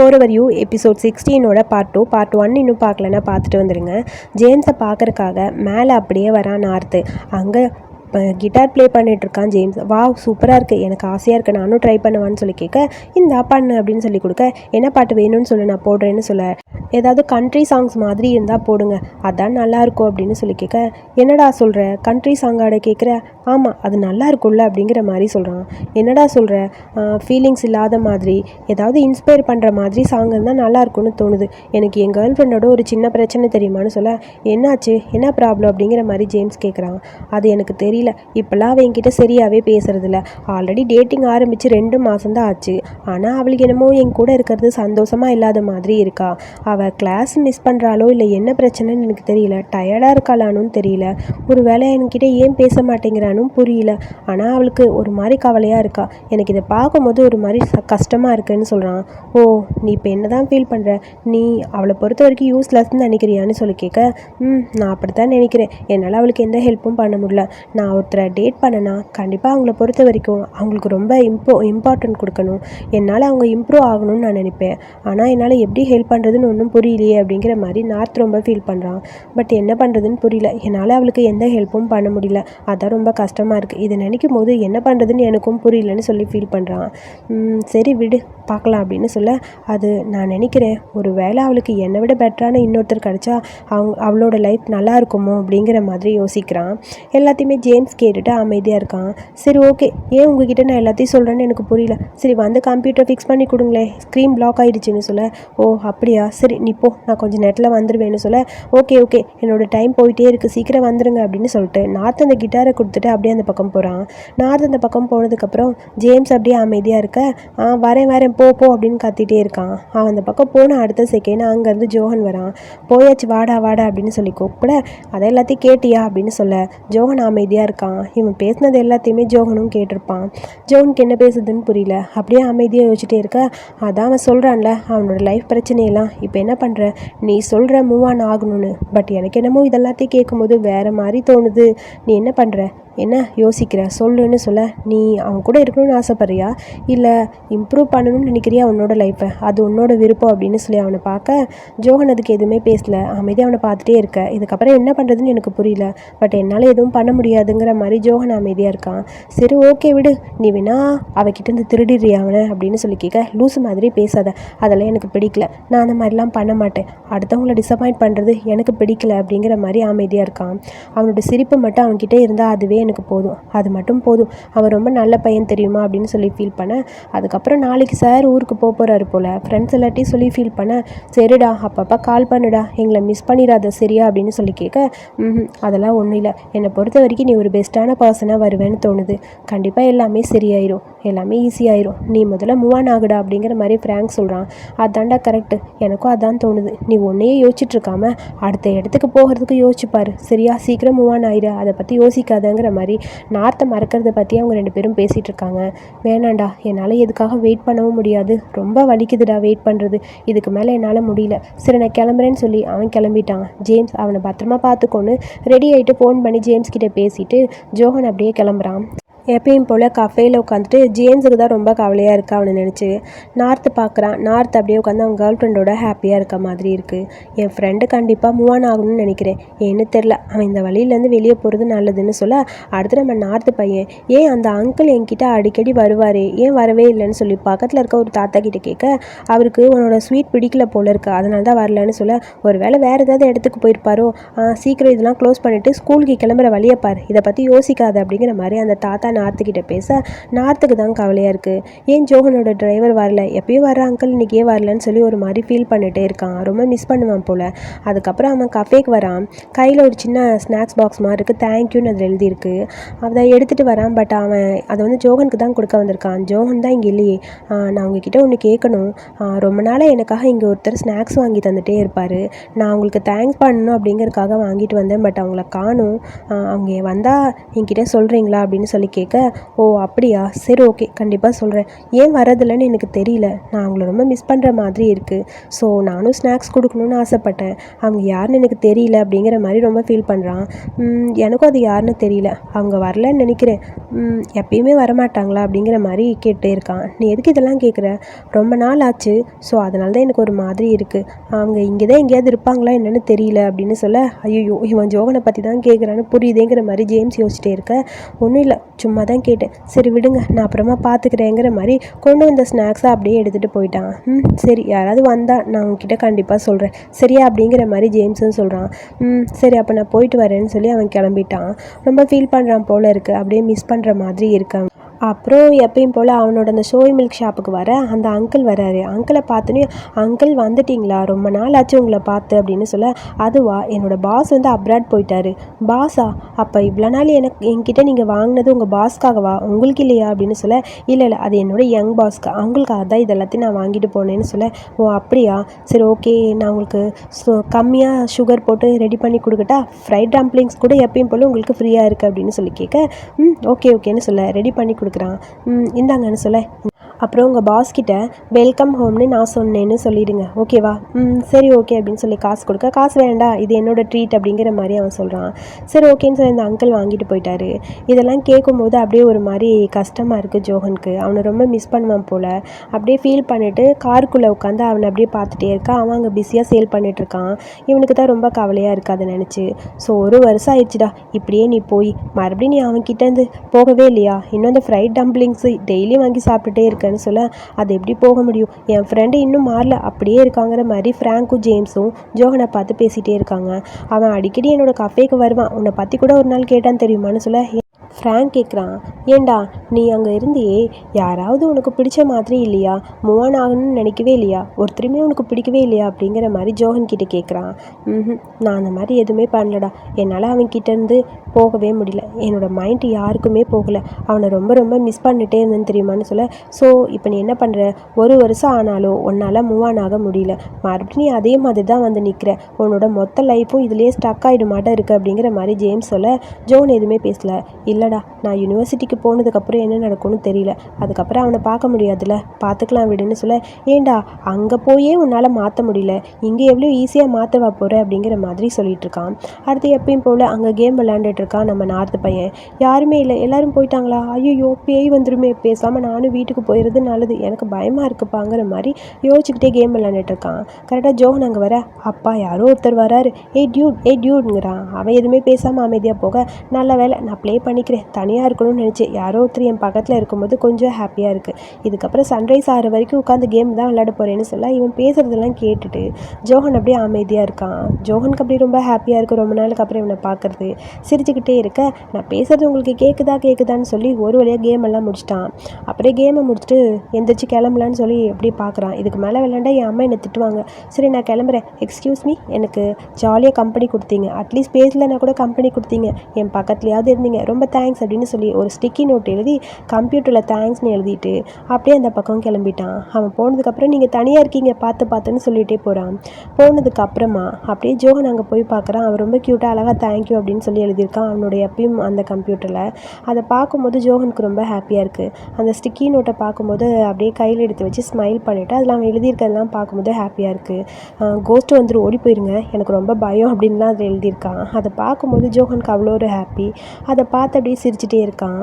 போகிற you episode சிக்ஸ்டீனோட part two part one இன்னும் பார்க்கலன்னா பார்த்துட்டு வந்துடுங்க ஜேம்ஸை பார்க்கறக்காக மேலே அப்படியே வரான் நார்த்து அங்கே கிட்டார் ப்ளே பண்ணிகிட்ருக்கான் ஜேம்ஸ். வா சூப்பராக இருக்குது எனக்கு ஆசையாக இருக்குது நானும் ட்ரை பண்ணுவான்னு சொல்லி கேட்க இந்த பண்ணு அப்படின்னு சொல்லி கொடுக்க என்ன பாட்டு வேணும்னு சொல்லி நான் போடுறேன்னு சொல்ல. ஏதாவது கண்ட்ரி சாங்ஸ் மாதிரி இருந்தால் போடுங்க. அதான் நல்லாயிருக்கும் அப்படின்னு சொல்லி கேட்க என்னடா சொல்கிற கண்ட்ரி சாங்காட கேட்குற? ஆமாம் அது நல்லா இருக்கும்ல அப்படிங்கிற மாதிரி சொல்கிறான் என்னடா சொல்கிற ஃபீலிங்ஸ் இல்லாத மாதிரி ஏதாவது இன்ஸ்பயர் பண்ணுற மாதிரி சாங் இருந்தால் நல்லா இருக்கும்னு தோணுது. எனக்கு என் கேர்ள் ஃப்ரெண்டோட ஒரு சின்ன பிரச்சனை தெரியுமான்னு சொல்ல என்னாச்சு? என்ன ப்ராப்ளம் அப்படிங்கிற மாதிரி ஜேம்ஸ் கேட்குறான். அது எனக்கு தெரியல. இப்போல்லாம் அவன் என்கிட்ட சரியாகவே பேசுறதில்ல. ஆல்ரெடி டேட்டிங் ஆரம்பித்து ரெண்டு மாதம் தான் ஆச்சு. ஆனால் அவளுக்கு என்னமோ என் கூட இருக்கிறது சந்தோஷமாக இல்லாத மாதிரி இருக்கா. அவள் கிளாஸ் மிஸ் பண்ணுறாளோ இல்லை என்ன பிரச்சனைன்னு எனக்கு தெரியல. டயர்டாக இருக்காளானும் தெரியல. ஒரு வேளை என்கிட்ட ஏன் பேச மாட்டேங்கிறானும் புரியல. ஆனால் அவளுக்கு ஒரு மாதிரி கவலையாக இருக்கா. எனக்கு இதை பார்க்கும்போது ஒரு மாதிரி ச கஷ்டமாக இருக்குன்னு சொல்கிறான் ஓ நீ இப்போ என்ன தான் ஃபீல் பண்ணுற நீ அவளை பொறுத்த வரைக்கும் யூஸ்லெஸ்ன்னு நினைக்கிறியான்னு சொல்லி கேட்க ம் நான் அப்படி தான் நினைக்கிறேன். என்னால் அவளுக்கு எந்த ஹெல்ப்பும் பண்ண முடியல. நான் ஒருத்தரை டேட் பண்ணனா கண்டிப்பாக அவங்கள பொறுத்த வரைக்கும் அவங்களுக்கு ரொம்ப இம்போ இம்பார்ட்டன்ட் கொடுக்கணும். என்னால் அவங்க இம்ப்ரூவ் ஆகணும்னு நான் நினைப்பேன். ஆனால் என்னால் எப்படி ஹெல்ப் பண்ணுறதுன்னு ஒன்றும் புரியலையே அப்படிங்கிற மாதிரி நார்த் ரொம்ப ஃபீல் பண்ணுறான் பட் என்ன பண்ணுறதுன்னு புரியல. என்னால் அவளுக்கு எந்த ஹெல்ப்பும் பண்ண முடியல. அதான் ரொம்ப கஷ்டமாக இருக்குது இதை நினைக்கும் போது என்ன பண்ணுறதுன்னு எனக்கும் புரியலன்னு சொல்லி ஃபீல் பண்ணுறான் சரி விடு பார்க்கலாம் அப்படின்னு சொல்ல அது நான் நினைக்கிறேன். ஒரு வேளை அவளுக்கு என்னை விட பெட்டரான இன்னொருத்தர் கிடச்சா அவங்க அவளோட லைஃப் நல்லா இருக்குமோ அப்படிங்கிற மாதிரி யோசிக்கிறான். எல்லாத்தையுமே ஜேம்ஸ் கேட்டுட்டு அமைதியாக இருக்கான். சரி ஓகே ஏன் உங்ககிட்ட நான் எல்லாத்தையும் சொல்கிறேன்னு எனக்கு புரியல. சரி வந்து கம்ப்யூட்டர் ஃபிக்ஸ் பண்ணி கொடுங்களேன். ஸ்க்ரீன் பிளாக் ஆகிடுச்சின்னு சொல்ல ஓ அப்படியா? சரி நீ போ நான் கொஞ்சம் நேரத்தில் வந்துடுவேன்னு சொல்ல ஓகே ஓகே என்னோட டைம் போயிட்டே இருக்குது சீக்கிரம் வந்துருங்க அப்படின்னு சொல்லிட்டு நார்த் அந்த கிட்டாரை கொடுத்துட்டு அப்படியே அந்த பக்கம் போகிறான் நார்த் அந்த பக்கம் போனதுக்கப்புறம் ஜேம்ஸ் அப்படியே அமைதியாக இருக்க ஆ வரேன் வரேன் போ போ அப்படின்னு கத்திட்டே இருக்கான். அவன் அந்த பக்கம் போன அடுத்த செகண்ட் அங்கேருந்து ஜோஹன் வரான். போயாச்சு வாடா வாடா அப்படின்னு சொல்லி கூப்பிட அதை எல்லாத்தையும் கேட்டியா? அப்படின்னு சொல்ல ஜோஹன் அமைதியாக இருக்கான். இவன் பேசினது எல்லாத்தையுமே ஜோகனும் கேட்டிருப்பான். ஜோகனுக்கு என்ன பேசுதுன்னு புரியல. அப்படியே அமைதியாக யோசிச்சுட்டே இருக்க அதான் அவன் சொல்கிறான்ல அவனோட லைஃப் பிரச்சனையெல்லாம் இப்போ என்ன பண்ணுற நீ சொல்கிற மூவ் ஆன் ஆகணும்னு. பட் எனக்கு என்னமோ இதெல்லாத்தையும் கேட்கும்போது வேறு மாதிரி தோணுது. நீ என்ன பண்ணுற என்ன யோசிக்கிற? சொல்லுன்னு சொல்ல நீ அவன் கூட இருக்கணும்னு ஆசைப்பட்றியா? இல்லை இம்ப்ரூவ் பண்ணணும்னு நினைக்கிறியா உன்னோட லைஃப்பை அது உன்னோட விருப்பம் அப்படின்னு சொல்லி அவனை பார்க்க ஜோகன் அதுக்கு எதுவுமே பேசல. அமைதியாக அவனை பார்த்துட்டே இருக்க. இதுக்கப்புறம் என்ன பண்ணுறதுன்னு எனக்கு புரியல. பட் என்னால் எதுவும் பண்ண முடியாதுங்கிற மாதிரி ஜோகன் அமைதியாக இருக்கான். சரி ஓகே விடு. நீ வேணா அவகிட்ட இருந்து திருடிடுறியா அவனை? அப்படின்னு சொல்லி கேட்க லூசு மாதிரி பேசாத. அதெல்லாம் எனக்கு பிடிக்கல. நான் அந்த மாதிரிலாம் பண்ண மாட்டேன். அடுத்தவங்கள டிசப்பாயிண்ட் பண்ணுறது எனக்கு பிடிக்கல அப்படிங்கிற மாதிரி அமைதியாக இருக்கான். அவனோட சிரிப்பு மட்டும் அவன்கிட்ட இருந்தால் அதுவே எனக்கு போதும். அது மட்டும் போதும். அவன் ரொம்ப நல்ல பையன் தெரியுமா அப்படின்னு சொல்லி ஃபீல் பண்ண. அதுக்கப்புறம் நாளைக்கு சார் ஊருக்கு போக போகிறாரு போல். ஃப்ரெண்ட்ஸ் எல்லாட்டையும் சொல்லி ஃபீல் பண்ண. சரிடா அப்பப்போ கால் பண்ணுடா. எங்களை மிஸ் பண்ணிடாத சரியா அப்படின்னு சொல்லி கேட்க ம் அதெல்லாம் ஒன்றும் இல்லை. என்னை பொறுத்த வரைக்கும் நீ ஒரு பெஸ்ட்டான பர்சனாக வருவேன்னு தோணுது. கண்டிப்பாக எல்லாமே சரியாயிரும். எல்லாமே ஈஸியாயிரும் நீ முதல்ல மூவ் ஆன் ஆகுடா அப்படிங்கிற மாதிரி ஃப்ராங்க் சொல்கிறான் அதான்டா கரெக்டு எனக்கும் அதான் தோணுது. நீ ஒன்றையே யோசிச்சுட்டு இருக்காம அடுத்த இடத்துக்கு போகிறதுக்கு யோசிச்சுப்பார் சரியா சீக்கிரம் மூவ் ஆன் ஆயிரு. அதை பற்றி யோசிக்காதங்கிற மாதிரி நார்த்தை மறக்கிறத பற்றி அவங்க ரெண்டு பேரும் பேசிகிட்டு இருக்காங்க வேணாண்டா என்னால் எதுக்காக வெயிட் பண்ணவும் முடியாது. ரொம்ப வலிக்குதுடா வெயிட் பண்ணுறது இதுக்கு மேலே என்னால் முடியல. சரி நான் கிளம்புறேன்னு சொல்லி அவன் கிளம்பிட்டான். ஜேம்ஸ் அவனை பத்திரமா பார்த்துக்கோன்னு ரெடி ஆகிட்டு ஃபோன் பண்ணி ஜேம்ஸ் கிட்ட பேசிட்டு ஜோஹன் அப்படியே கிளம்புறான். எப்பயும் போல் கஃபேயில் உட்காந்துட்டு ஜேம்ஸுக்கு தான் ரொம்ப கவலையாக இருக்கா அவனை நினச்சி. நார்த்து பார்க்குறான் நார்த் அப்படியே உட்காந்து அவன் கேர்ள் ஃப்ரெண்டோட ஹாப்பியாக இருக்க மாதிரி இருக்குது என் ஃப்ரெண்டு கண்டிப்பாக மூவ் ஆன் ஆகணும்னு நினைக்கிறேன். ஏன்னு தெரில அவன் இந்த வழியிலேருந்து வெளியே போகிறது நல்லதுன்னு சொல்ல அடுத்து நம்ம நார்த்து பையன் ஏன் அந்த அங்கிள் என்கிட்ட அடிக்கடி வருவார்? ஏன் வரவே இல்லைன்னு சொல்லி பக்கத்தில் இருக்க ஒரு தாத்தா கிட்டே கேட்க அவருக்கு உன்னோட ஸ்வீட் பிடிக்கல போல இருக்கு. அதனால தான் வரலன்னு சொல்ல ஒரு வேளை வேறு ஏதாவது இடத்துக்கு போயிருப்பாரோ? சீக்கிரம் இதெல்லாம் க்ளோஸ் பண்ணிவிட்டு ஸ்கூலுக்கு கிளம்புற வழியை பார். இதை பற்றி யோசிக்காது. அப்படிங்கிற மாதிரி அந்த தாத்தா நார்த்துக்கிட்ட பேச நார்த்துக்கு தான் கவலையாக இருக்குது ஏன் ஜோகனோட டிரைவர் வரல? எப்பயும் வர அங்கிள் இன்றைக்கே வரலன்னு சொல்லி ஒரு மாதிரி ஃபீல் பண்ணிகிட்டே இருக்கான். ரொம்ப மிஸ் பண்ணுவான் போல். அதுக்கப்புறம் அவன் கஃபேக்கு வரான். கையில் ஒரு சின்ன ஸ்நாக்ஸ் பாக்ஸ் மாதிரி இருக்குது தேங்க்யூன்னு அதில் எழுதியிருக்கு. அதை எடுத்துகிட்டு வரான். பட் அவன் அதை வந்து ஜோகனுக்கு தான் கொடுக்க வந்திருக்கான். ஜோகன் தான் இங்கே இல்லையே. நான் உங்ககிட்ட ஒன்று கேட்கணும். ரொம்ப நாளாக எனக்காக இங்கே ஒருத்தர் ஸ்நாக்ஸ் வாங்கி தந்துகிட்டே இருப்பார். நான் அவங்களுக்கு தேங்க்ஸ் பண்ணணும் அப்படிங்கிறதுக்காக வாங்கிட்டு வந்தேன். பட் அவங்கள காணும். அவங்க வந்தால் என்கிட்ட சொல்கிறீங்களா அப்படின்னு சொல்லி கேட்க ஓ அப்படியா? சரி ஓகே. கண்டிப்பாக சொல்கிறேன் ஏன் வரதில்லைன்னு எனக்கு தெரியல. நான் அவங்கள ரொம்ப மிஸ் பண்ணுற மாதிரி இருக்குது ஸோ நானும் ஸ்நாக்ஸ் கொடுக்கணும்னு ஆசைப்பட்டேன். அவங்க யாருன்னு எனக்கு தெரியல அப்படிங்கிற மாதிரி ரொம்ப ஃபீல் பண்ணுறான் எனக்கும் அது யாருன்னு தெரியல. அவங்க வரலன்னு நினைக்கிறேன். எப்பயுமே வரமாட்டாங்களா? அப்படிங்கிற மாதிரி கேட்டே இருக்கான். நீ எதுக்கு இதெல்லாம் கேட்குற? ரொம்ப நாள் ஆச்சு. ஸோ அதனால தான் எனக்கு ஒரு மாதிரி இருக்குது அவங்க இங்கே தான் எங்கேயாவது இருப்பாங்களா என்னன்னு தெரியல அப்படின்னு சொல்ல ஐயோ இவன் ஜோகனை பற்றி தான் கேட்குறான்னு புரியுதேங்கிற மாதிரி ஜேம்ஸ் யோசிச்சிட்டே இருக்க. ஒன்றும் இல்லை. சும்மா தான் கேட்டேன். சரி விடுங்க நான் அப்புறமா பார்த்துக்கிறேங்கிற மாதிரி கொண்டு வந்த ஸ்நாக்ஸை அப்படியே எடுத்துகிட்டு போயிட்டான். ம் சரி யாராவது வந்தால் நான் உங்ககிட்ட கண்டிப்பாக சொல்கிறேன் சரியா அப்படிங்கிற மாதிரி ஜேம்ஸும் சொல்கிறான் ம் சரி அப்போ நான் போயிட்டு வரேன்னு சொல்லி அவன் கிளம்பிட்டான். ரொம்ப ஃபீல் பண்ணுறான் போல இருக்குது அப்படியே மிஸ் பண்ணுற மாதிரி இருக்கான். அப்புறம் எப்பயும் போல் அவனோட அந்த சோய் மில்க் ஷாப்புக்கு வர அந்த அங்கிள் வராரு. அங்கிளை பார்த்தோன்னே அங்கிள் வந்துட்டிங்களா? ரொம்ப நாள் ஆச்சு உங்களை பார்த்து அப்படின்னு சொல்ல அதுவா? என்னோட பாஸ் வந்து அப்ராட் போயிட்டாரு. பாஸா அப்போ இவ்வளோ நாள் எனக்கு என்கிட்ட நீங்கள் வாங்கினது உங்கள் பாஸ்க்காகவா உங்களுக்கு இல்லையா? அப்படின்னு சொல்ல இல்லை இல்லை அது என்னோட யங் பாஸ்க்கு அவங்களுக்காக தான் இது எல்லாத்தையும் நான் வாங்கிட்டு போனேன்னு சொல்ல ஓ அப்படியா? சரி ஓகே நான் உங்களுக்கு ஸோ கம்மியாக சுகர் போட்டு ரெடி பண்ணி கொடுக்கட்டா ஃப்ரைட் டம்ப்ளிங்ஸ் கூட எப்பயும் போல் உங்களுக்கு ஃப்ரீயாக இருக்குது அப்படின்னு சொல்லி கேட்க ம் ஓகே ஓகேன்னு சொல்ல ரெடி பண்ணி கொடு கொடுக்குறான். இந்தாங்கன்னு சொல்ல. அப்புறம் உங்கள் பாஸ்கிட்ட வெல்கம் ஹோம்னு நான் சொன்னேன்னு சொல்லிடுங்க. ஓகேவா ம் சரி ஓகே அப்படின்னு சொல்லி காசு கொடுக்க. காசு வேண்டாம். இது என்னோட ட்ரீட் அப்படிங்கிற மாதிரி அவன் சொல்கிறான் சரி ஓகேன்னு சொல்லி அந்த அங்கிள் வாங்கிட்டு போயிட்டாரு. இதெல்லாம் கேட்கும்போது அப்படியே ஒரு மாதிரி கஷ்டமாக இருக்குது ஜோகனுக்கு. அவனை ரொம்ப மிஸ் பண்ணுவான் போல். அப்படியே ஃபீல் பண்ணிவிட்டு காருக்குள்ளே உட்காந்து அவனை அப்படியே பார்த்துட்டே இருக்கான் அவன் அங்கே பிஸியாக சேல் பண்ணிகிட்ருக்கான் இவனுக்கு தான் ரொம்ப கவலையாக இருக்குது அதை நினச்சி. ஸோ ஒரு வருஷம் ஆயிடுச்சுடா. இப்படியே நீ போய் மறுபடியும் நீ அவன்கிட்டேருந்து போகவே இல்லையா? இன்னும் அந்த ஃப்ரைட் டம்ப்ளிங்ஸு டெய்லியும் வாங்கி சாப்பிட்டுட்டே இருக்கேன்னு சொல்ல அது எப்படி போக முடியும்? என் ஃப்ரெண்டு இன்னும் மாறல. அப்படியே இருக்காங்கிற மாதிரி ஃப்ராங்க்கும் ஜேம்ஸும் ஜோகனை பார்த்து பேசிகிட்டே இருக்காங்க. அவன் அடிக்கடி என்னோட கஃபேக்கு வருவான். உன்னை பற்றி கூட ஒரு நாள் கேட்டான்னு தெரியுமான்னு சொல்ல ஃப்ராங்க் கேட்குறான் ஏண்டா நீ அங்கே இருந்தியே? யாராவது உனக்கு பிடிச்ச மாதிரி இல்லையா? மூவான் ஆகணும்னு நினைக்கவே இல்லையா? ஒருத்தருமே உனக்கு பிடிக்கவே இல்லையா? அப்படிங்கிற மாதிரி ஜோகன் கிட்டே கேட்குறான் ம் நான் அந்த மாதிரி எதுவுமே பண்ணலடா. என்னால் அவன் கிட்டேருந்து போகவே முடியல. என்னோட மைண்ட் யாருக்குமே போகலை. அவனை ரொம்ப ரொம்ப மிஸ் பண்ணிட்டே இருந்தேன்னு தெரியுமான்னு சொல்ல ஸோ இப்போ நீ என்ன பண்ணுற ஒரு வருஷம் ஆனாலும் உன்னால் மூவ் ஆன் ஆக முடியல. மறுபடியும் நீ அதே மாதிரி தான் வந்து நிற்கிற உன்னோட மொத்த லைஃப்பும் இதுலேயே ஸ்டக் ஆகிடமாட்டம் இருக்குது அப்படிங்கிற மாதிரி ஜேம்ஸ் சொல்ல ஜோன் எதுவுமே பேசல. இல்லைடா நான் யூனிவர்சிட்டிக்கு போனதுக்கப்புறம் என்ன நடக்கும்னு தெரியல. அதுக்கப்புறம் அவனை பார்க்க முடியாதுல்ல. பார்த்துக்கலாம் விடுன்னு சொல்ல ஏண்டா அங்கே போயே உன்னால் மாற்ற முடியல. இங்கே எவ்வளோ ஈஸியாக மாற்றவா போகிற அப்படிங்கிற மாதிரி சொல்லிட்டு இருக்கான். அடுத்து எப்பயும் போல் அங்கே கேம் விளையாண்டுட்டு இருக்கான் நம்ம நார்த்து பையன். யாருமே இல்லை. எல்லாரும் போயிட்டாங்களா? ஐயோ பேய் வந்துருமே. பேசாமல் நானும் வீட்டுக்கு போயிடுறது நல்லது. எனக்கு பயமாக இருக்குப்பாங்கிற மாதிரி யோசிச்சுக்கிட்டே கேம் விளையாண்டுட்டு இருக்கான். கரெக்டாக ஜோஹன் அங்கே வர அப்பா யாரோ ஒருத்தர் வராரு. ஏய் டியூட் ஏய் டியூட்ங்கிறான் அவன் எதுவுமே பேசாமல் அமைதியாக போக. நல்ல வேலை நான் ப்ளே நினைக்கிறேன். தனியாக இருக்கணும்னு நினச்சேன் யாரோ ஒருத்தர் என் பக்கத்தில் இருக்கும்போது கொஞ்சம் ஹாப்பியாக இருக்குது இதுக்கப்புறம் சன்ரைஸ் ஆகிற வரைக்கும் உட்காந்து கேம் தான் விளையாட போகிறேன்னு சொல்ல இவன் பேசுகிறதெல்லாம் கேட்டுட்டு ஜோஹன் அப்படியே அமைதியாக இருக்கான். ஜோஹனுக்கு அப்படியே ரொம்ப ஹாப்பியாக இருக்குது ரொம்ப நாளுக்கு அப்புறம் இவனை பார்க்குறது. சிரிச்சுக்கிட்டே இருக்க நான் பேசுகிறது உங்களுக்கு கேட்குதா கேட்குதான்னு சொல்லி ஒரு வழியாக கேம் எல்லாம் முடிச்சிட்டான். அப்படியே கேமை முடிச்சுட்டு எந்திரிச்சு கிளம்பலான்னு சொல்லி அப்படியே பார்க்குறான். இதுக்கு மேலே விளாண்டா என் அம்மா என்னை திட்டுவாங்க. சரி நான் கிளம்புறேன். எக்ஸ்கியூஸ் மீ எனக்கு ஜாலியாக கம்பெனி கொடுத்தீங்க. அட்லீஸ்ட் பேசலன்னா கூட கம்பெனி கொடுத்தீங்க. என் பக்கத்துலையாவது இருந்தீங்க. ரொம்ப தேங்க்ஸ் தேங்க்ஸ் அப்படின்னு சொல்லி ஒரு ஸ்டிக்கி நோட் எழுதி கம்ப்யூட்டரில் தேங்க்ஸ்னு எழுதிட்டு அப்படியே அந்த பக்கம் கிளம்பிட்டான். அவன் போனதுக்கப்புறம் நீங்கள் தனியாக இருக்கீங்க பார்த்து பார்த்துன்னு சொல்லிகிட்டே போகிறான் போனதுக்கு அப்புறமா அப்படியே ஜோகன் அங்கே போய் பார்க்குறான். அவன் ரொம்ப க்யூட்டாக அழகாக தேங்க்யூ அப்படின்னு சொல்லி எழுதியிருக்கான் அவனுடைய எப்பயும் அந்த கம்ப்யூட்டரில் அதை பார்க்கும்போது ஜோகனுக்கு ரொம்ப ஹாப்பியாக இருக்குது அந்த ஸ்டிக்கி நோட்டை பார்க்கும்போது அப்படியே கையில் எடுத்து வச்சு ஸ்மைல் பண்ணிவிட்டு அதில் அவன் எழுதியிருக்கிறதெல்லாம் பார்க்கும்போது ஹாப்பியாக இருக்குது கோஸ்ட்டு வந்துட்டு ஓடி போயிருங்க. எனக்கு ரொம்ப பயம் அப்படின்லாம் அதில் எழுதியிருக்கான். அதை பார்க்கும்போது ஜோகனுக்கு அவ்வளோ ஒரு ஹாப்பி அதை பார்த்து அப்படியே சிரிச்சுட்டே இருக்கான்.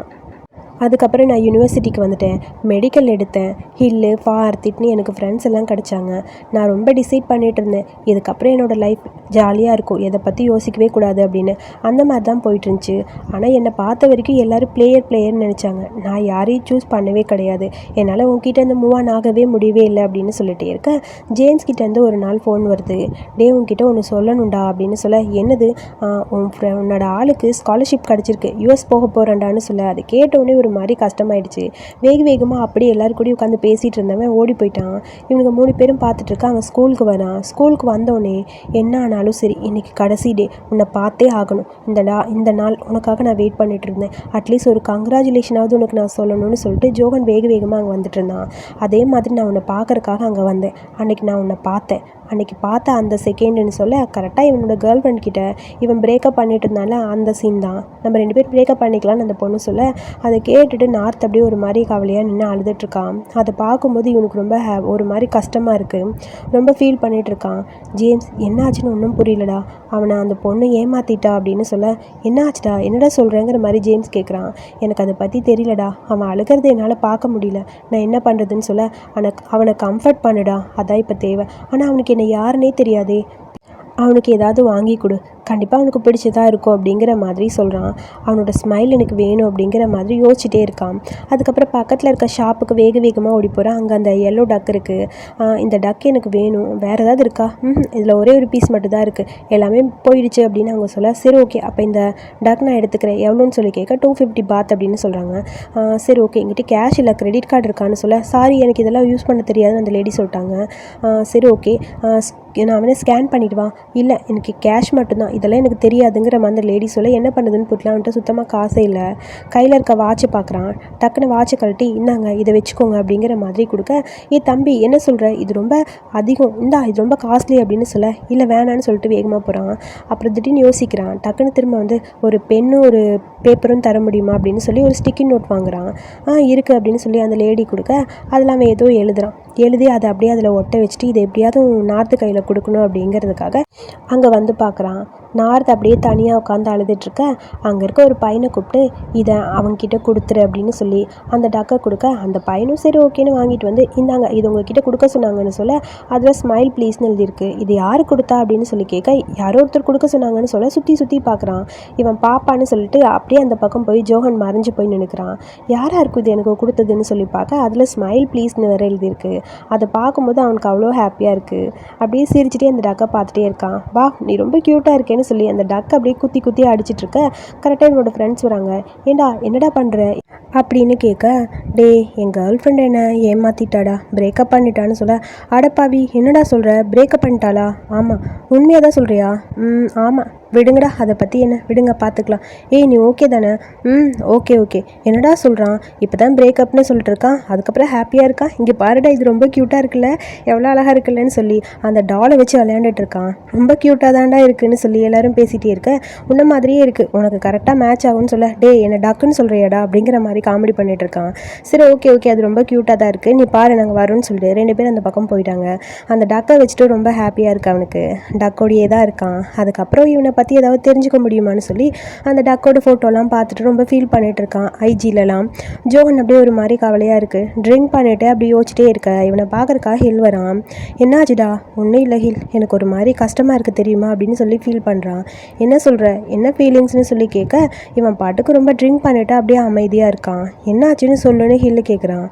அதுக்கப்புறம் நான் யூனிவர்சிட்டிக்கு வந்துட்டேன். மெடிக்கல் எடுத்தேன். ஹில்லு ஃபார் திட்னு எனக்கு ஃப்ரெண்ட்ஸ் எல்லாம் கிடச்சாங்க. நான் ரொம்ப டிசைட் பண்ணிட்டு இருந்தேன். இதுக்கப்புறம் என்னோடய லைஃப் ஜாலியாக இருக்கும். எதை பற்றி யோசிக்கவே கூடாது அப்படின்னு. அந்த மாதிரி தான் போயிட்டு இருந்துச்சு. ஆனால் என்னை பார்த்த வரைக்கும் எல்லோரும் பிளேயர் பிளேயர்னு நினச்சாங்க. நான் யாரையும் சூஸ் பண்ணவே கிடையாது. என்னால் உங்ககிட்ட இருந்து மூவ் ஆன் ஆகவே முடியவே இல்லை அப்படின்னு சொல்லிட்டே இருக்கேன். ஜேம்ஸ் கிட்டேருந்து ஒரு நாள் ஃபோன் வருது. டே உங்ககிட்ட ஒன்று சொல்லணும்டா அப்படின்னு சொல்ல என்னது? உன் உன்னோட ஆளுக்கு ஸ்காலர்ஷிப் கிடச்சிருக்கு. யூஎஸ் போக போகிறேன்டான்னு சொல்ல. அது கேட்டோடனே ஒரு மாதிரி கஷ்டமாயிடுச்சு. வேக வேகமாக அப்படியே எல்லாரும் கூடயும் உட்காந்து பேசிகிட்டு இருந்தவன் ஓடி போயிட்டான். இவனுக்கு மூணு பேரும் பார்த்துட்டு இருக்கா அவன் ஸ்கூலுக்கு வரான். ஸ்கூலுக்கு வந்தோடனே என்ன ஆனாலும் சரி இன்னைக்கு கடைசி டே உன்னை பார்த்தே ஆகணும். இந்த டா இந்த நாள் உனக்காக நான் வெயிட் பண்ணிட்டு இருந்தேன். அட்லீஸ்ட் ஒரு கங்க்ராச்சுலேஷனாவது உனக்கு நான் சொல்லணும்னு சொல்லிட்டு ஜோகன் வேக வேகமாக அங்கே வந்துட்டு இருந்தான். அதே மாதிரி நான் உன்னை பார்க்கறக்காக அங்கே வந்தேன். அன்னைக்கு நான் உன்னை பார்த்தேன். அன்னைக்கு பார்த்த அந்த செகண்டுன்னு சொல்ல கரெக்டாக இவனோட கேர்ள் ஃப்ரெண்ட் கிட்ட இவன் பிரேக்கப் பண்ணிட்டு இருந்தால அந்த சீன் தான். நம்ம ரெண்டு பேரும் பிரேக்கப் பண்ணிக்கலாம்னு அந்த பொண்ணு சொல்ல அதை கேட்டுட்டு நார்த் அப்படியே ஒரு மாதிரி கவலையாக நின்று அழுதுட்ருக்கான் அதை பார்க்கும்போது இவனுக்கு ரொம்ப ஹே ஒரு மாதிரி கஷ்டமாக இருக்குது ரொம்ப ஃபீல் பண்ணிட்டு இருக்கான் ஜேம்ஸ் என்னாச்சுன்னு ஒன்றும் புரியலடா. அவனை அந்த பொண்ணு ஏமாத்திட்டா அப்படின்னு சொல்ல என்ன ஆச்சுடா என்னடா சொல்கிறேங்கிற மாதிரி ஜேம்ஸ் கேட்குறான் எனக்கு அதை பற்றி தெரியலடா. அவன் அழுகிறத என்னால் பார்க்க முடியல. நான் என்ன பண்ணுறதுன்னு சொல்ல அவனை அவனை கம்ஃபர்ட் பண்ணுடா. அதான் இப்போ தேவை. ஆனால் அவனுக்கு என்னை யாருன்னே தெரியாதே. அவனுக்கு ஏதாவது வாங்கி கொடு. கண்டிப்பாக அவனுக்கு பிடிச்சதாக இருக்கும் அப்படிங்கிற மாதிரி சொல்கிறான் அவனோட ஸ்மைல் எனக்கு வேணும் அப்படிங்கிற மாதிரி யோசிச்சுட்டே இருக்கான். அதுக்கப்புறம் பக்கத்தில் இருக்க ஷாப்புக்கு வேக வேகமாக ஓடி போகிறான் அங்கே அந்த எல்லோ டக் இருக்குது இந்த டக் எனக்கு வேணும். வேறு ஏதாவது இருக்கா? ம் இதில் ஒரே ஒரு பீஸ் மட்டும் தான் இருக்குது எல்லாமே போயிடுச்சு அப்படின்னு அவங்க சொல்ல சரி ஓகே அப்போ இந்த டக் நான் எடுத்துக்கிறேன். எவ்வளோன்னு சொல்லி கேட்க டூ ஃபிஃப்டி பாத் அப்படின்னு சொல்கிறாங்க சரி ஓகே எங்கிட்ட கேஷ் இல்லை கிரெடிட் கார்டு இருக்கான்னு சொல்ல சாரி எனக்கு இதெல்லாம் யூஸ் பண்ண தெரியாதுன்னு அந்த லேடி சொல்லிட்டாங்க. சரி ஓகே நான் அவனை ஸ்கேன் பண்ணிவிடுவான் இல்லை எனக்கு கேஷ் மட்டும்தான். இதெல்லாம் எனக்கு தெரியாதுங்கிற மாதிரி அந்த லேடி சொல்ல என்ன பண்ணுதுன்னு புரியல அவன்கிட்ட சுத்தமாக காசே இல்லை. கையில் இருக்க வாட்சை பார்க்குறான் டக்குன்னு வாட்சை கழட்டி இந்தாங்க இதை வச்சுக்கோங்க அப்படிங்கிற மாதிரி கொடுக்க ஏ தம்பி என்ன சொல்கிற இது ரொம்ப அதிகம். இந்தா இது ரொம்ப காஸ்ட்லி அப்படின்னு சொல்ல இல்லை வேணான்னு சொல்லிட்டு வேகமாக போகிறான் அப்புறம் திடீர்னு யோசிக்கிறான். டக்குன்னு திரும்ப வந்து ஒரு பெண்ணும் ஒரு பேப்பரும் தர முடியுமா? அப்படின்னு சொல்லி ஒரு ஸ்டிக்கி நோட் வாங்குறான். ஆ இருக்குது அப்படின்னு சொல்லி அந்த லேடி கொடுக்க அதில் அவன் ஏதோ எழுதுறான். எழுதி அதை அப்படியே அதில் ஒட்ட வச்சுட்டு இதை எப்படியாவது நார்த்து கையில் கொடுக்கணும் அப்படிங்கிறதுக்காக அங்கே வந்து பார்க்குறான் நார்த் அப்படியே தனியாக உட்காந்து அழுதுட்ருக்க அங்கே இருக்க ஒரு பையனை கூப்பிட்டு இதை அவங்கக்கிட்ட கொடுத்துரு அப்படின்னு சொல்லி அந்த டக்கை கொடுக்க அந்த பையனும் சரி ஓகேன்னு வாங்கிட்டு வந்து இந்தாங்க இது உங்ககிட்ட கொடுக்க சொன்னாங்கன்னு சொல்ல அதில் ஸ்மைல் ப்ளீஸ்னு எழுதியிருக்கு. இது யார் கொடுத்தா? அப்படின்னு சொல்லி கேட்க யாரோ ஒருத்தர் கொடுக்க சொன்னாங்கன்னு சொல்ல சுற்றி சுற்றி பார்க்குறான் இவன் பாப்பான்னு சொல்லிட்டு அப்படியே அந்த பக்கம் போய் ஜோஹன் மறைஞ்சு போய் நினைக்கிறான் யாராக இருக்கும் இது எனக்கு கொடுத்ததுன்னு சொல்லி பார்க்க அதில் ஸ்மைல் ப்ளீஸ்னு வேறு எழுதியிருக்கு. அதை பார்க்கும்போது அவனுக்கு அவ்வளோ ஹாப்பியாக இருக்குது அப்படியே சிரிச்சுட்டே அந்த டக்கை பார்த்துட்டே இருக்கான். வா நீ ரொம்ப க்யூட்டாக இருக்கேன்னு சொல்லி அந்த டக் அப்படியே குத்தி குத்தி அடிச்சிட்டு இருக்க. கரெக்டாக என்னோட ஃப்ரெண்ட்ஸ் வராங்க. ஏண்டா என்னடா பண்ணுற அப்படின்னு கேட்க டே என் கேர்ள் ஃப்ரெண்ட் என்ன ஏமாத்திட்டாடா? பிரேக்கப் பண்ணிட்டான்னு சொல்ல. அடப்பாவி என்னடா சொல்கிற பிரேக்கப் பண்ணிட்டாளா? ஆமாம் உண்மையாக தான் சொல்கிறியா ம் ஆமாம் விடுங்கடா அதை பற்றி என்ன? விடுங்க பார்த்துக்கலாம் ஏய் நீ ஓகே தானே? ம் ஓகே ஓகே என்னடா சொல்கிறான் இப்போ தான் பிரேக்கப்னு சொல்லிட்டு இருக்கான் அதுக்கப்புறம் ஹாப்பியாக இருக்கா? இங்கே பாருடா இது ரொம்ப க்யூட்டாக இருக்குல்ல? எவ்வளோ அழகாக இருக்குல்லன்னு சொல்லி அந்த டாலை வச்சு விளையாண்டுட்டு இருக்கான். ரொம்ப க்யூட்டாக தான்டா இருக்குன்னு சொல்லி எல்லாரும் பேசிகிட்டே இருக்க. உன்ன மாதிரியே இருக்குது உனக்கு கரெக்டாக மேட்ச் ஆகும்னு சொல்ல டே என்ன டக்குன்னு சொல்கிறியாடா அப்படிங்கிற மாதிரி காமெடி பண்ணிட்டு இருக்கான். சரி ஓகே ஓகே அது ரொம்ப க்யூட்டாக தான் இருக்குது நீ பாரு நாங்கள் வரோன்னு சொல்லிட்டு ரெண்டு பேரும் அந்த பக்கம் போயிட்டாங்க. அந்த டக்கை வச்சுட்டு ரொம்ப ஹாப்பியாக இருக்கு அவனுக்கு. டக்கோடையே தான் இருக்கான். அதுக்கப்புறம் இவனை பற்றி ஏதாவது தெரிஞ்சுக்க முடியுமான்னு சொல்லி அந்த டக்கோட ஃபோட்டோலாம் பார்த்துட்டு ரொம்ப ஃபீல் பண்ணிட்டு இருக்கான் ஐஜிலலாம் ஜோகன் அப்படியே ஒரு மாதிரி கவலையாக இருக்குது ட்ரிங்க் பண்ணிட்டு அப்படி யோசிச்சிட்டே இருக்க. இவனை பார்க்குறக்காக ஹில் வரான். என்னாச்சுடா? ஒன்றும் இல்லை ஹில் எனக்கு ஒரு மாதிரி கஷ்டமாக இருக்குது தெரியுமா? அப்படின்னு சொல்லி ஃபீல் பண்ணுறான் என்ன சொல்கிற என்ன ஃபீலிங்ஸ்னு சொல்லி கேட்க இவன் பாட்டுக்கு ரொம்ப ட்ரிங்க் பண்ணிட்டு அப்படியே அமைதியாக இருக்கான். என்னாச்சுன்னு சொல்லுன்னு ஹில்லு கேட்குறான்.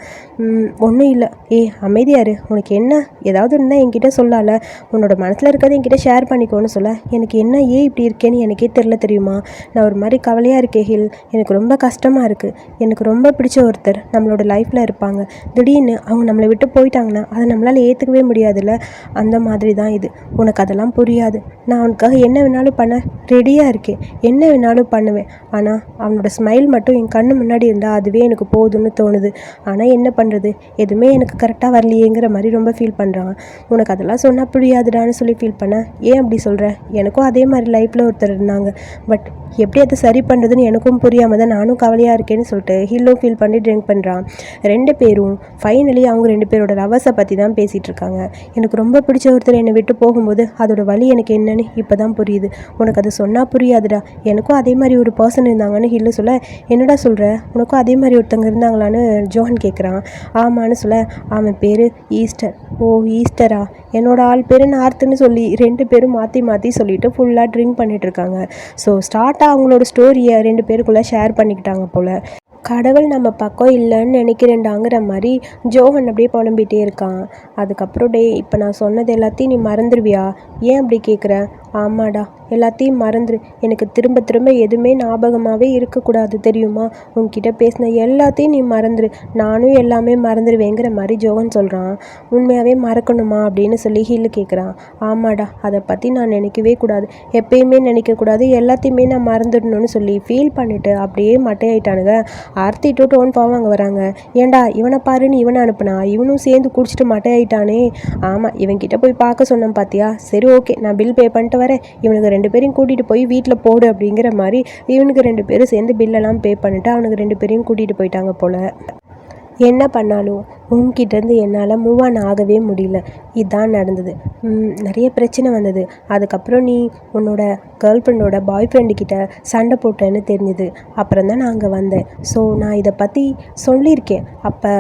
ஒன்றும் இல்லை. ஏ அமைதியாரு உனக்கு என்ன? ஏதாவது இருந்தால் என்கிட்ட சொல்லால. உன்னோட மனசில் இருக்கிறத என்கிட்ட ஷேர் பண்ணிக்கோன்னு சொல்ல. எனக்கு என்ன? ஏ இப்படி இருக்கேன்னு எனக்கே தெரில தெரியுமா? நான் ஒரு மாதிரி கவலையாக இருக்கேன் ஹில். எனக்கு ரொம்ப கஷ்டமாக இருக்குது எனக்கு ரொம்ப பிடிச்ச ஒருத்தர் நம்மளோட லைஃப்பில் இருப்பாங்க. திடீர்னு அவங்க நம்மளை விட்டு போயிட்டாங்கன்னா அதை நம்மளால் ஏற்றுக்கவே முடியாதுல்ல? அந்த மாதிரி தான் இது. உனக்கு அதெல்லாம் புரியாது. நான் அவனுக்காக என்ன வேணாலும் பண்ண ரெடியாக இருக்கேன். என்ன வேணாலும் பண்ணுவேன். ஆனால் அவனோட ஸ்மைல் மட்டும் என் கண்ணு முன்னாடி இருந்தால் அதுவே எனக்கு போதும்னு தோணுது. ஆனால் என்ன பண்ணுறது எதுவுமே எனக்கு கரெக்டாக வரலையேங்கிற மாதிரி ரொம்ப ஃபீல் பண்ணுறான் உனக்கு அதெல்லாம் சொன்னால் புரியாதுடான்னு சொல்லி ஃபீல் பண்ண. ஏன் அப்படி சொல்கிற எனக்கும் அதே மாதிரி லைஃப் லைஃப்பில் ஒருத்தர் இருந்தாங்க. பட் எப்படி அதை சரி பண்ணுறதுன்னு எனக்கும் புரியாமல் தான் நானும் கவலையாக இருக்கேன்னு சொல்லிட்டு ஹீலும் ஃபீல் பண்ணி ட்ரிங்க் பண்ணுறான் ரெண்டு பேரும் ஃபைனலி அவங்க ரெண்டு பேரோட லவர்ஸை பற்றி தான் பேசிகிட்டு இருக்காங்க. எனக்கு ரொம்ப பிடிச்ச ஒருத்தர் என்னை விட்டு போகும்போது அதோட வழி எனக்கு என்னன்னு இப்போ தான் புரியுது. உனக்கு அது சொன்னால் புரியாதுடா. எனக்கும் அதே மாதிரி ஒரு பர்சன் இருந்தாங்கன்னு ஹில்லு சொல்ல என்னடா சொல்கிற உனக்கும் அதே மாதிரி ஒருத்தங்க இருந்தாங்களான்னு ஜோஹன் கேட்குறான் ஆமான்னு சொல்ல அவன் பேர் ஈஸ்டர். ஓ ஈஸ்டரா? என்னோட ஆள் பேர் நார்த்துன்னு சொல்லி ரெண்டு பேரும் மாற்றி மாற்றி சொல்லிட்டு ஃபுல்லாக ட்ரிங்க் பண்ணிட்டு இருக்காங்க ஸோ ஸ்டார்ட்டாக அவங்களோட ஸ்டோரியை ரெண்டு பேருக்குள்ளே ஷேர் பண்ணிக்கிட்டாங்க போல். கடவுள் நம்ம பக்கம் இல்லைன்னு நினைக்கிறேன்டாங்கிற மாதிரி ஜோகன் அப்படியே புலம்பிகிட்டே இருக்கான். அதுக்கப்புறம் டே இப்போ நான் சொன்னது எல்லாத்தையும் நீ மறந்துடுவியா ஏன் அப்படி கேட்குற ஆமாடா. எல்லாத்தையும் மறந்துரு. எனக்கு திரும்ப திரும்ப எதுவுமே ஞாபகமாகவே இருக்கக்கூடாது தெரியுமா? உன்கிட்ட பேசின எல்லாத்தையும் நீ மறந்துரு. நானும் எல்லாமே மறந்துடுவேங்கிற மாதிரி ஜோகன் சொல்கிறான் உண்மையாகவே மறக்கணுமா அப்படின்னு சொல்லி ஹில்லு கேட்குறான் ஆமாடா அதை பற்றி நான் நினைக்கவே கூடாது. எப்பயுமே நினைக்கக்கூடாது. எல்லாத்தையுமே நான் மறந்துடணும்னு சொல்லி ஃபீல் பண்ணிவிட்டு அப்படியே மட்டையாயிட்டானுங்க. ஆர்த்தி டூ டோன் பாவம் வராங்க. ஏன்டா இவனை பாருன்னு இவனை அனுப்புனா? இவனும் சேர்ந்து குடிச்சிட்டு மட்டையாயிட்டானே. ஆமாம் இவன்கிட்ட போய் பார்க்க சொன்னேன் பார்த்தியா சரி ஓகே நான் பில் பே பண்ணிட்டு வரேன். இவனுக்கு ரெண்டு பேரையும் கூட்டிகிட்டு போய் வீட்டில் போடு அப்படிங்கிற மாதிரி இவனுக்கு ரெண்டு பேரும் சேர்ந்து பில்லெல்லாம் பே பண்ணிவிட்டு அவனுக்கு ரெண்டு பேரையும் கூட்டிகிட்டு போயிட்டாங்க போல். என்ன பண்ணாலும் உன்கிட்டேருந்து என்னால் மூவ் ஆன் ஆகவே முடியல. இதுதான் நடந்தது. நிறைய பிரச்சனை வந்தது. அதுக்கப்புறம் நீ உன்னோட கேர்ள் ஃப்ரெண்டோட பாய் ஃப்ரெண்டுக்கிட்ட சண்டை போட்டேன்னு தெரிஞ்சுது. அப்புறம் தான் நான் அங்கே வந்தேன். ஸோ நான் இதை பற்றி சொல்லியிருக்கேன். அப்போ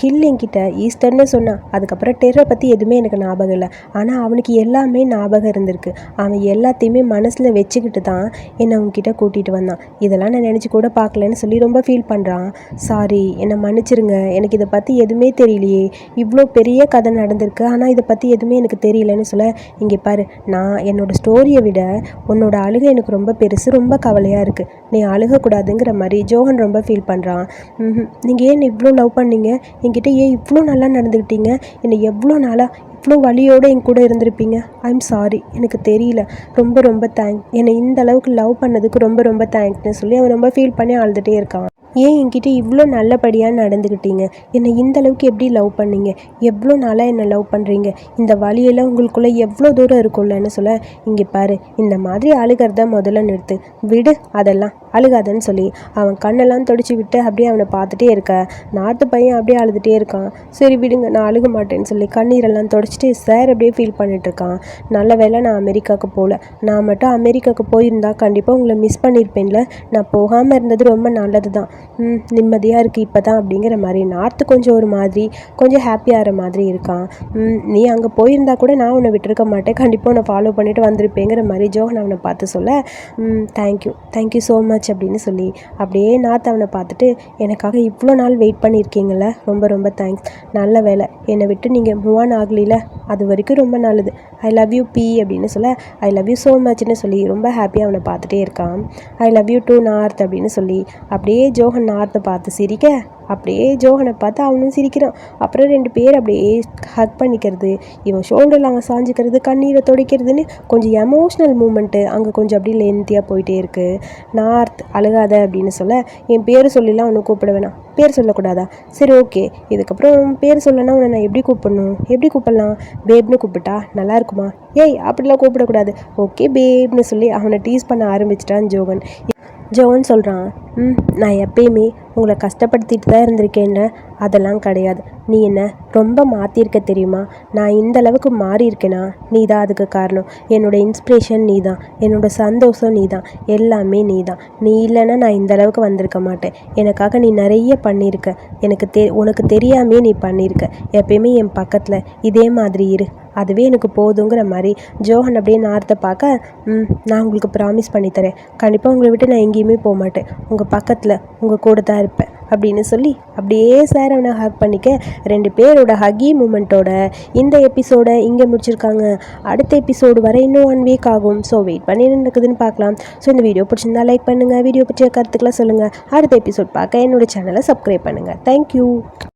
ஹில் என்கிட்ட ஈஸ்டர்னு சொன்னான் அதுக்கப்புறம் டெர்ரை பற்றி எதுவுமே எனக்கு ஞாபகம் இல்லை. ஆனால் அவனுக்கு எல்லாமே ஞாபகம் இருந்திருக்கு. அவன் எல்லாத்தையுமே மனசில் வச்சுக்கிட்டு தான் என்னை உங்ககிட்ட கூட்டிகிட்டு வந்தான். இதெல்லாம் நான் நினச்சி கூட பார்க்கலன்னு சொல்லி ரொம்ப ஃபீல் பண்ணுறான் சாரி என்னை மன்னிச்சிருங்க. எனக்கு இதை பற்றி எதுவுமே தெரியலையே. இவ்வளோ பெரிய கதை நடந்திருக்கு. ஆனால் இதை பற்றி எதுவுமே எனக்கு தெரியலன்னு சொல்ல இங்கே பாரு நான் என்னோடய ஸ்டோரியை விட உன்னோட அழுகை எனக்கு ரொம்ப பெருசு ரொம்ப கவலையாக இருக்குது நீ அழுகக்கூடாதுங்கிற மாதிரி ஜோகன் ரொம்ப ஃபீல் பண்ணுறான் நீங்கள் ஏன் இவ்வளோ லவ் பண்ணீங்க? என்கிட்ட ஏன் இவ்வளோ நல்லா நடந்துக்கிட்டீங்க என்னை எவ்வளோ நாளாக இவ்வளோ வழியோடு என் கூட இருந்திருப்பீங்க? ஐம் சாரி எனக்கு தெரியல. ரொம்ப ரொம்ப தேங்க் என்னை இந்த அளவுக்கு லவ் பண்ணதுக்கு ரொம்ப ரொம்ப தேங்க்ஸ்னு சொல்லி அவன் ரொம்ப ஃபீல் பண்ணி அழுதுகிட்டே இருக்கான். ஏன் என்கிட்ட இவ்வளோ நல்லபடியாக நடந்துக்கிட்டீங்க என்னை இந்த அளவுக்கு எப்படி லவ் பண்ணீங்க? எவ்வளோ நாளாக என்னை லவ் பண்ணுறீங்க இந்த வழியெல்லாம் உங்களுக்குள்ளே எவ்வளோ தூரம் இருக்கும்லன்னு சொல்ல இங்கே பாரு இந்த மாதிரி அழுகிறத முதல்ல நிறுத்து. விடு அதெல்லாம். அழுகாதன்னு சொல்லி. அவன் கண்ணெல்லாம் தொடச்சி விட்டு அப்படியே அவனை பார்த்துட்டே இருக்க. நார்த்து பையன் அப்படியே அழுதுகிட்டே இருக்கான். சரி விடுங்க நான் அழுக மாட்டேன்னு சொல்லி கண்ணீரெல்லாம் தொடச்சிட்டு சார் அப்படியே ஃபீல் பண்ணிட்டுருக்கான் நல்ல வேலை நான் அமெரிக்காவுக்கு போகல நான் மட்டும் அமெரிக்காவுக்கு போயிருந்தா கண்டிப்பாக உங்களை மிஸ் பண்ணியிருப்பேன்ல நான் போகாமல் இருந்தது ரொம்ப நல்லது தான் நிம்மதியாக இருக்குது இப்போ தான் அப்படிங்கிற மாதிரி. நார்த்து கொஞ்சம் ஒரு மாதிரி கொஞ்சம் ஹாப்பியாகிற மாதிரி இருக்கான். நீ அங்கே போயிருந்தா கூட நான் உன்னை விட்டுருக்க மாட்டேன். கண்டிப்பாக உன்னை ஃபாலோ பண்ணிவிட்டு வந்திருப்பேங்கிற மாதிரி ஜோகன் அவனை பார்த்து சொல்ல தேங்க்யூ தேங்க்யூ ஸோ மச் அப்படின்னு சொல்லி அப்படியே நார்த் அவனை பார்த்துட்டு எனக்காக இவ்வளோ நாள் வெயிட் பண்ணியிருக்கீங்கள ரொம்ப ரொம்ப தேங்க்ஸ் நல்ல வேலை. என்னை விட்டு நீங்கள் மூவ் ஆன் ஆகலில? அது வரைக்கும் ரொம்ப நல்லது. ஐ லவ் யூ பி அப்படின்னு சொல்ல ஐ லவ் யூ ஸோ மச்னு சொல்லி ரொம்ப ஹாப்பியாக அவனை பார்த்துட்டே இருக்கான். I love you too north அப்படின்னு சொல்லி அப்படியே ஜோகன் நார்த்தை பார்த்து சிரிக்க அப்படியே ஜோகனை பார்த்து அவனும் சிரிக்கிறான். அப்புறம் ரெண்டு பேர் அப்படியே ஹக் பண்ணிக்கிறது இவன் ஷோல்டரில் அவன் சாஞ்சிக்கிறது கண்ணீரை துடைக்கிறதுன்னு கொஞ்சம் எமோஷ்னல் மூமெண்ட்டு அங்கே கொஞ்சம் அப்படியே லென்த்தியாக போயிட்டே இருக்குது நார்த் அழுகாத அப்படின்னு சொல்ல என் பேர் சொல்லிலாம் அவனை கூப்பிட வேணாம். பேர் சொல்லக்கூடாதா? சரி ஓகே இதுக்கப்புறம் பேர் சொல்லனா உன்னை நான் எப்படி கூப்பிடணும்? எப்படி கூப்பிடலாம்? பேப்னு கூப்பிட்டா நல்லா இருக்குமா? ஏய் அப்படிலாம் கூப்பிடக்கூடாது. ஓகே பேப்னு சொல்லி அவனை டீஸ் பண்ண ஆரம்பிச்சிட்டான் ஜோகன். ஜோன் சொல்கிறான் ம் நான் எப்பயுமே உங்களை கஷ்டப்படுத்திட்டு தான் இருந்திருக்கேன்ல அதெல்லாம் கிடையாது. நீ என்ன ரொம்ப மாற்றிருக்க தெரியுமா? நான் இந்த அளவுக்கு மாறியிருக்கேனா? நீ தான் அதுக்கு காரணம். என்னோடய இன்ஸ்பிரேஷன் நீ தான். என்னோடய சந்தோஷம் நீ தான். எல்லாமே நீ தான். நீ இல்லைன்னா நான் இந்த அளவுக்கு வந்திருக்க மாட்டேன். எனக்காக நீ நிறைய பண்ணியிருக்க. எனக்கு தெ உனக்கு தெரியாமே நீ பண்ணியிருக்க. எப்பயுமே என் பக்கத்தில் இதே மாதிரி இரு. அதுவே எனக்கு போதுங்கிற மாதிரி. ஜோஹன் அப்படியே நார்த்தை பார்க்க நான் உங்களுக்கு ப்ராமிஸ் பண்ணித்தரேன். கண்டிப்பாக உங்களை விட்டு நான் எங்கேயுமே போக மாட்டேன். உங்கள் பக்கத்தில் உங்கள் கூட தான் இருப்பேன் அப்படின்னு சொல்லி அப்படியே சார் அவனை ஹக் பண்ணிக்க ரெண்டு பேரோட ஹகி மூமெண்ட்டோட இந்த எபிசோடை இங்கே முடிச்சிருக்காங்க. அடுத்த எபிசோடு வர இன்னும் ஒன் வீக் ஆகும். ஸோ வெயிட் பண்ணி நடக்குதுன்னு பார்க்கலாம். ஸோ இந்த வீடியோ பிடிச்சிருந்தா லைக் பண்ணுங்கள் வீடியோ பற்றிய கருத்துக்கெலாம் சொல்லுங்கள் அடுத்த எபிசோட் பார்க்க என்னோடய சேனலை சப்ஸ்கிரைப் பண்ணுங்கள் தேங்க்யூ